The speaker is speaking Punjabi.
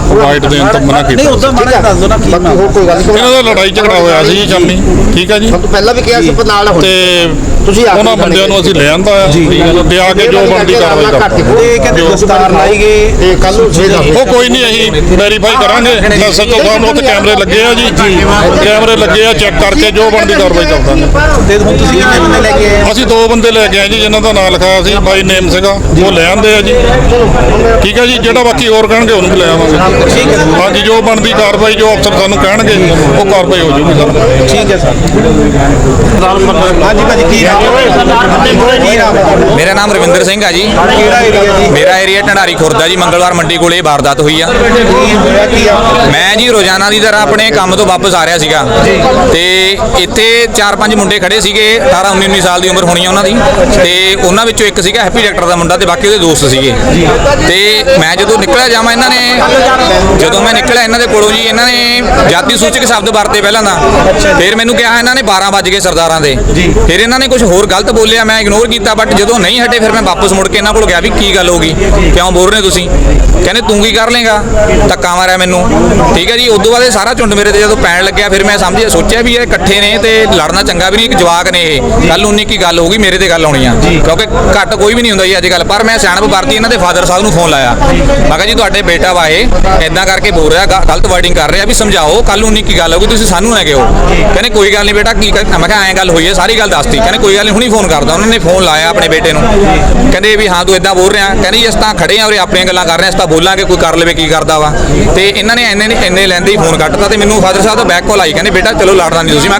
ਬਾਈਟ ਦੇਣ ਤੋਂ ਮਨਾ ਨਹੀਂ ਕੀਤਾ। ਉਦੋਂ ਮਾੜਾ ਦੱਸ ਦੋ ਨਾ ਕੀ ਬਾਕੀ ਹੋਰ ਕੋਈ ਗੱਲ ਨਹੀਂ ਇਹਨਾਂ ਦਾ ਲੜਾਈ ਝਗੜਾ ਹੋਇਆ ਸੀ ਜੀ ਸ਼ਾਮੀ ਠੀਕ ਹੈ ਜੀ? ਸਭ ਤੋਂ ਪਹਿਲਾਂ ਵੀ ਕਿਹਾ ਸੀ ਪਰ ਨਾਲ ਹੁਣ ਤੇ ਤੁਸੀਂ ਆਪ ਉਹਨਾਂ ਬੰਦਿਆਂ ਨੂੰ ਅਸੀਂ ਲੈ ਆਂਦਾ ਆ। ਤੇ ਆ ਕੇ ਜੋ ਬਣਦੀ ਕਾਰਵਾਈ ਕਰਦੇ। ਇਹ ਕਹਿੰਦੇ ਦਸਤਾਰ ਲਾਈ ਗਏ ਤੇ ਕੱਲ ਨੂੰ 6 ਦਾ ਉਹ ਕੋਈ ਨਹੀਂ ਅਸੀਂ ਵੈਰੀਫਾਈ ਕਰਾਂਗੇ। ਐਸਐਚਓ ਸਾਹਿਬ ਨੂੰ ਉੱਥੇ ਕੈਮਰੇ ਲੱਗੇ ਆ ਜੀ। ਕੈਮਰੇ ਲੱਗੇ ਆ ਚੈੱਕ ਕਰਕੇ ਜੋ ਬਣਦੀ ਕਾਰਵਾਈ ਕਰਦਾਂਗੇ ਤੇ ਹੁਣ ਤੁਸੀਂ ਕਿੰਨੇ ਬੰਦੇ ਲੈ ਕੇ ਆਏ? ਅਸੀਂ ਦੋ ਬੰਦੇ ਲੈ ਕੇ ਆਏ ਜੀ ਜਿਨ੍ਹਾਂ ਦਾ ਨਾਮ ਲਿਖਾਇਆ ਸੀ। ਬਾਈ ਨੇਮ ਸੀਗਾ। ਉਹ ਲੈ ਆਂਦੇ ਆ ਜੀ। ਠੀਕ ਹੈ ਜੀ ਜਿਹੜਾ ਬਾਕੀ ਹੋਰ ਕਹਿਣਗੇ ਉਹਨੂੰ ਵੀ ਲੈ ਆਵਾਂਗੇ। ਠੀਕ ਹੈ ਹਾਂਜੀ ਜੋ ਬਣਦੀ ਕਾਰਵਾਈ ਜੋ ਅਫਸਰ ਸਾਨੂੰ ਕਹਿਣਗੇ ਉਹ ਕਾਰਵਾਈ ਹੋ ਜਾਊਗੀ ਸਰ। ਠੀਕ ਹੈ ਸਰ। ਹਾਂਜੀ ਭਾਜੀ ਕੀ ਨਾਮ ਹੈ? ਕੀ ਨਾਮ ਹੈ ਮੇਰਾ ਨਾਮ ਰਵਿੰਦਰ ਸਿੰਘ ਆ ਜੀ। ਕਿਹੜਾ ਏਰੀਆ ਜੀ? ਮੇਰਾ ਏਰੀਆ ਢੰਡਾਰੀ ਖੁਰਦਾ ਜੀ ਮੰਗਲਵਾਰ ਮੰਡੀ ਕੋਲੇ ਇਹ ਵਾਰਦਾਤ ਹੋਈ ਆ। ਮੈਂ ਜੀ ਰੋਜ਼ਾਨਾ ਦੀ ਤਰ੍ਹਾਂ ਆਪਣੇ ਕੰਮ ਤੋਂ ਵਾਪਸ ਆ ਰਿਹਾ ਸੀਗਾ। ਤੇ ਇੱਥੇ ਚਾਰ ਪੰਜ ਮੁੰਡੇ ਖੜੇ ਸੀਗੇ 18 19 19 ਸਾਲ ਦੀ ਉਮਰ ਹੋਣੀ ਆ ਉਹਨਾਂ ਦੀ। ਤੇ ਉਹਨਾਂ ਵਿੱਚੋਂ ਇੱਕ ਸੀਗਾ ਹੈਪੀ ਡਾਕਟਰ ਦਾ ਮੁੰਡਾ ਤੇ ਬਾਕੀ ਉਹਦੇ ਦੋਸਤ ਸੀਗੇ। ਤੇ ਮੈਂ ਜਦੋਂ ਨਿਕਲਿਆ ਜਾਵਾਂ ਇਹਨਾਂ ਨੇ ਜਦੋਂ ਮੈਂ ਨਿਕਲਿਆ ਇਹਨਾਂ ਦੇ ਕੋਲੋਂ ਜੀ ਇਹਨਾਂ ਨੇ ਜਾਤੀ ਸੂਚਕ ਸ਼ਬਦ ਵਰਤੇ ਪਹਿਲਾਂ ਦਾ ਫਿਰ ਮੈਨੂੰ ਕਿਹਾ ਇਹਨਾਂ ਨੇ 12 ਵੱਜ ਗਏ ਸਰਦਾਰਾਂ ਦੇ। ਫਿਰ ਇਹਨਾਂ ਨੇ ਕੁਝ ਹੋਰ ਗਲਤ ਬੋਲਿਆ ਮੈਂ ਇਗਨੋਰ ਕੀਤਾ ਬਟ ਜਦੋਂ ਨਹੀਂ ਹਟੇ ਫਿਰ ਮੈਂ ਵਾਪਸ ਮੁੜ ਕੇ ਇਹਨਾਂ ਕੋਲ ਗਿਆ ਵੀ ਕੀ ਗੱਲ ਹੋ ਗਈ? ਕਿਉਂ ਬੋਲ ਰਹੇ ਤੁਸੀਂ? ਕਹਿੰਦੇ ਤੂੰ ਕੀ ਕਰ ਲੇਗਾ ਧੱਕਾ ਮਾਰਿਆ ਮੈਨੂੰ। ਠੀਕ ਹੈ ਜੀ ਉਦੋਂ ਬਾਅਦ ਇਹ ਸਾਰਾ ਝੁੰਡ ਮੇਰੇ ਤੇ ਜਦੋਂ ਪੈਣ ਲੱਗਿਆ ਫਿਰ ਮੈਂ ਸਮਝਿਆ ਸੋਚਿਆ ਵੀ ਇਹ ਇਕੱਠੇ ਨੇ ਤੇ ਲੜਨਾ ਚੰਗਾ ਵੀ ਨਹੀਂ ਇੱਕ ਜਵਾਕ ਨੇ ਇਹ। ਕੱਲ 19 ਕੀ ਗੱਲ ਹੋਊਗੀ ਮੇਰੇ ਤੇ ਗੱਲ ਹੋਣੀ ਆ। ਕਿਉਂਕਿ ਘੱਟ ਕੋਈ ਵੀ ਨਹੀਂ ਹੁੰਦਾ ਜੀ ਅੱਜ ਕੱਲ ਪਰ ਮੈਂ ਸਿਆਣਪ ਵਰਤੀ ਇਹਨਾਂ ਦੇ ਫਾਦਰ ਸਾਹਿਬ ਨੂੰ ਫੋਨ ਲਾਇਆ। ਮੈਂ ਕਿਹਾ ਜੀ, ਤੁਹਾਡੇ ਬੇਟਾ ਵਾ ਇਹ। ਇਦਾਂ ਕਰਕੇ ਬੋਲ ਰਿਹਾ, ਗ- ਗਲਤ ਵਰਡਿੰਗ ਕਰ ਰਿਹਾ ਵੀ ਸਮਝਾਓ ਕੱਲ 19 ਕੀ ਗੱਲ ਹੋਊਗੀ, ਤੁਸੀਂ ਸਾਨੂੰ ਨਾ ਕਿਹੋ। ਕਹਿੰਦੇ, ਕੋਈ ਗੱਲ ਨਹੀਂ ਬੇਟਾ, ਕੀ ਕਰ- ਮੈਂ ਕਿਹਾ, ਐਂ ਗੱਲ ਹੋਈ ਹੈ, ਸਾਰੀ ਗੱਲ ਦੱਸਤੀ। ਕਹਿੰਦੇ, ਕੋਈ ਗੱਲ ਨਹੀਂ ਹੁਣੀ ਫੋਨ ਕਰਦਾ, ਉਹਨਾਂ ਨੇ ਫੋਨ ਲਾਇਆ ਆਪਣੇ ਬੇਟੇ ਨੂੰ। ਕਹਿੰਦੇ ਵੀ ਹਾਂ, ਤੂੰ ਇਦਾਂ ਬੋਲ ਰਿਹਾ। ਕਹਿੰਦੇ ਜੀ, ਅਸੀਂ ਤਾਂ ਖੜੇ ਆ ਉਰੇ ਆਪਣੀਆਂ ਗੱਲਾਂ ਕਰ ਰਹੇ ਹਾਂ, ਅਸੀਂ ਤਾਂ ਬੋਲਾਂਗੇ, ਕੋਈ ਕਰ ਲਵੇ, ਕੀ ਕਰਦਾ ਵਾ। ਤੇ ਇਹਨਾਂ ਨੇ ਇੰਨੇ ਇੰਨੇ ਲੈਂਦੇ ਹੀ ਫੋਨ ਕੱਟਤਾ ਤੇ ਮੈਨੂੰ ਫਾਦਰ ਸਾਹਿਬ ਦਾ ਬੈਕ ਕਾਲ ਆਈ, ਕਹਿੰਦੇ, ਬੇਟਾ, ਚਲੋ, ਲੜਨਾ ਨਹੀਂ ਤੁਸੀਂ। ਮੈਂ